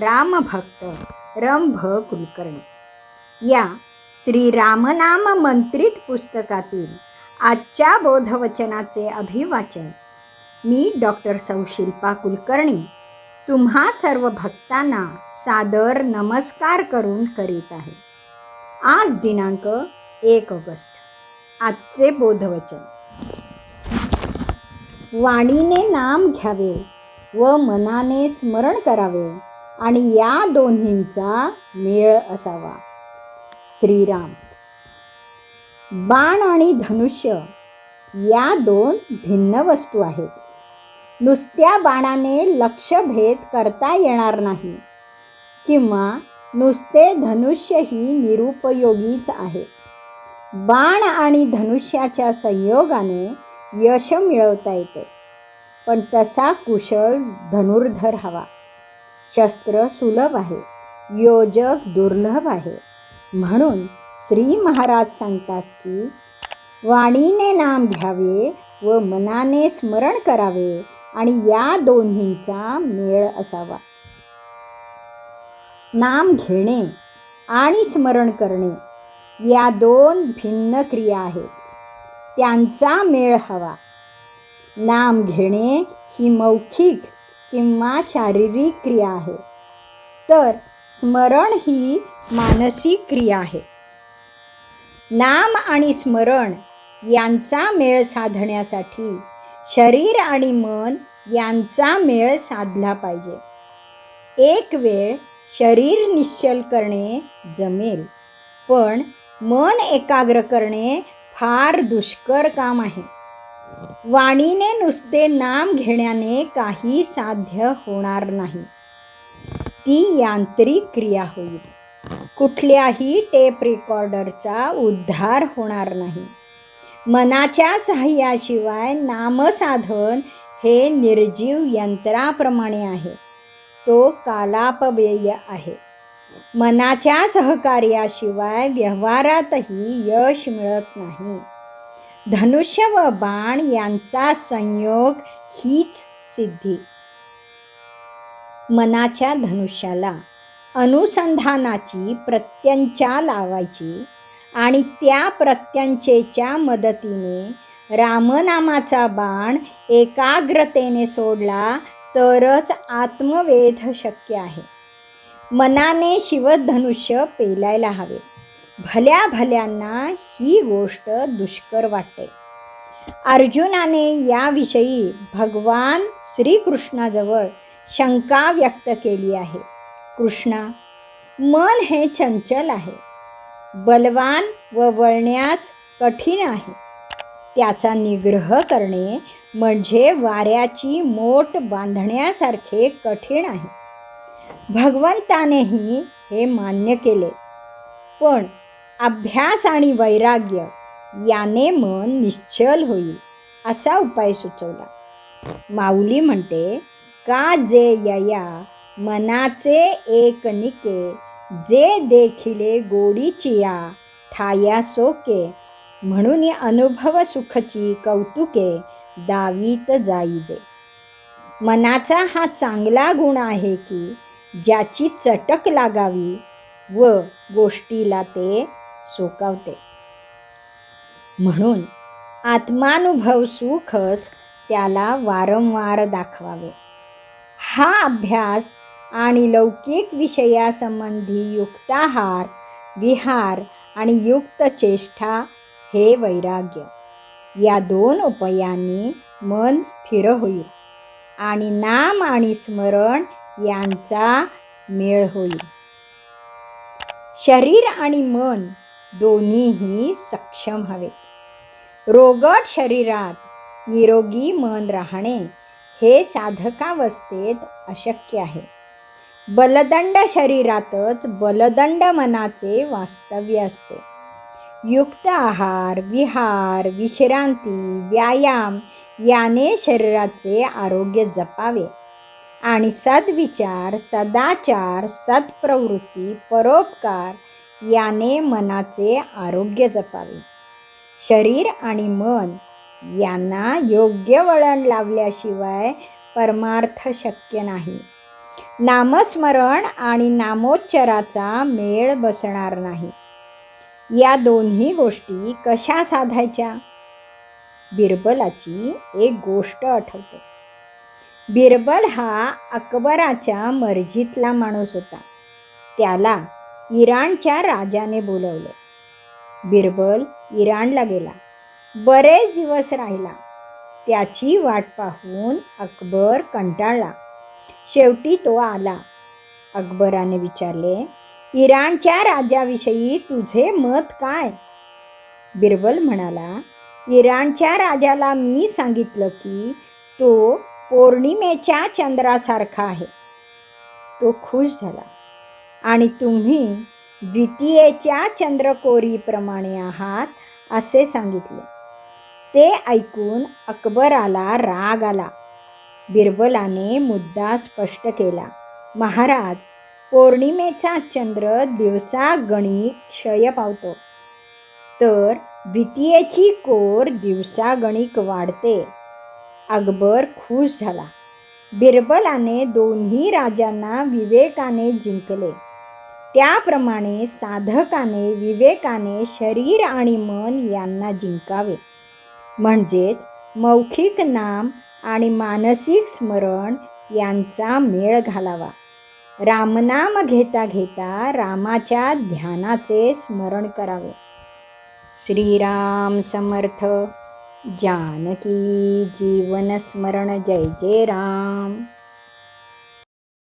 रामभक्त रंभ कुलकर्णी. या श्री रामनाम मंत्रित पुस्तकातील आजच्या बोधवचनाचे अभिवाचन मी डॉक्टर सौ शिल्पा कुलकर्णी तुम्हा सर्व भक्तांना सादर नमस्कार करून करीत आहे. आज दिनांक एक ऑगस्ट आजचे बोधवचन. वाणीने नाम घ्यावे व मनाने स्मरण करावे आणि या दोन्हींचा मेळ असावा. श्रीराम बाण आणि धनुष्य या दोन भिन्न वस्तू आहेत. नुसत्या बाणाने लक्षभेद करता येणार नाही किंवा नुसते धनुष्यही निरुपयोगीच आहे. बाण आणि धनुष्याच्या संयोगाने यश मिळवता येते पण तसा कुशल धनुर्धर हवा. शस्त्र सुलभ आहे योजक दुर्लभ आहे. म्हणून श्री महाराज सांगतात की वाणीने नाम घ्यावे व मनाने स्मरण करावे आणि या दोन्हींचा मेळ असावा. नाम घेणे आणि स्मरण करणे या दोन भिन्न क्रिया आहेत. त्यांचा मेळ हवा. नाम घेणे ही मौखिक किंवा शारीरिक क्रिया आहे. तर स्मरण ही मानसिक क्रिया आहे. नाम आणि स्मरण यांचा मेळ साधण्यासाठी शरीर आणि मन यांचा मेळ साधला पाहिजे. एक वेळ शरीर निश्चल करणे जमेल पण मन एकाग्र करणे फार दुष्कर काम आहे. वाणीने नुसते नाम घेण्याने काही साध्य होणार नाही. ती यांत्रिक क्रिया होईल. कुठल्याही टेप रेकॉर्डरचा उद्धार होणार नाही. मनाच्या सहाय्याशिवाय नामसाधन हे निर्जीव यंत्राप्रमाणे आहे. तो कालापव्यय आहे. मनाच्या सहकार्याशिवाय व्यवहारातही यश मिळत नाही. धनुष्य व बाण यांचा संयोग हीच सिद्धी. मनाच्या धनुष्याला अनुसंधानाची प्रत्यंचा लावायची आणि त्या प्रत्यंचेच्या मदतीने रामनामाचा बाण एकाग्रतेने सोडला तरच आत्मवेध शक्य आहे. मनाने शिवधनुष्य पेलायला हवे. भल्या भल्यांना ही गोष्ट दुष्कर वाटते. अर्जुनाने याविषयी भगवान श्रीकृष्णाजवळ शंका व्यक्त केली आहे. कृष्णा मन हे चंचल आहे. बलवान व वळण्यास कठीण आहे. त्याचा निग्रह करणे म्हणजे वाऱ्याची मोट बांधण्यासारखे कठीण आहे. भगवंतानेही हे मान्य केले. पण अभ्यास आणि वैराग्य याने मन निश्चल होईल असा उपाय सुचवला. माऊली म्हणते का जे यया मनाचे एक निके जे देखिले गोडीचिया ठाया सोके म्हणून अनुभव सुखची कौतुके दावीत जाईजे. मनाचा हा चांगला गुण आहे की ज्याची चटक लागावी व गोष्टीला ते सुकवते म्हणून आत्मानुभव सुखच त्याला वारंवार दाखवावे. हा अभ्यास आणि लौकिक विषयासंबंधी युक्ताहार विहार आणि युक्त चेष्टा हे वैराग्य. या दोन उपायांनी मन स्थिर होईल आणि नाम आणि स्मरण यांचा मेळ होईल. शरीर आणि मन दोन्हीही सक्षम हवे. रोगट शरीरात निरोगी मन राहणे हे साधकावस्थेत अशक्य आहे. बलदंड शरीरातच बलदंड मनाचे वास्तव्य असते. युक्त आहार विहार विश्रांती व्यायाम याने शरीराचे आरोग्य जपावे आणि सद्विचार सदाचार सत्प्रवृत्ती परोपकार याने मनाचे आरोग्य जपावे. शरीर आणि मन यांना योग्य वळण लावल्याशिवाय परमार्थ शक्य नाही. नामस्मरण आणि नामोच्चाराचा मेळ बसणार नाही. या दोन्ही गोष्टी कशा साधायच्या? बिरबलाची एक गोष्ट आठवते. बिरबल हा अकबराच्या मर्जीतला माणूस होता. त्याला इराणच्या राजाने बोलवले. बिरबल इराणला गेला. बरेच दिवस राहिला. त्याची वाट पाहून अकबर कंटाळला. शेवटी तो आला. अकबराने विचारले इराणच्या राजाविषयी तुझे मत काय? बिरबल म्हणाला इराणच्या राजाला मी सांगितलं की तो पौर्णिमेच्या चंद्रासारखा आहे. तो खुश झाला. आणि तुम्ही द्वितीयेच्या चंद्रकोरीप्रमाणे आहात असे सांगितले. ते ऐकून अकबराला राग आला. बिरबलाने मुद्दा स्पष्ट केला. महाराज पौर्णिमेचा चंद्र दिवसागणिक क्षय पावतो. तर द्वितीयेची कोर दिवसागणिक वाढते. अकबर खुश झाला. बिरबलाने दोन्ही राजांना विवेकाने जिंकले. त्याप्रमाणे साधकाने विवेकाने शरीर आणि मन यांना जिंकावे. म्हणजेच मौखिक नाम आणि मानसिक स्मरण यांचा मेळ घालावा. रामनाम घेता घेता रामाच्या ध्यानाचे स्मरण करावे. श्रीराम समर्थ. जानकी जीवन स्मरण. जय जय राम.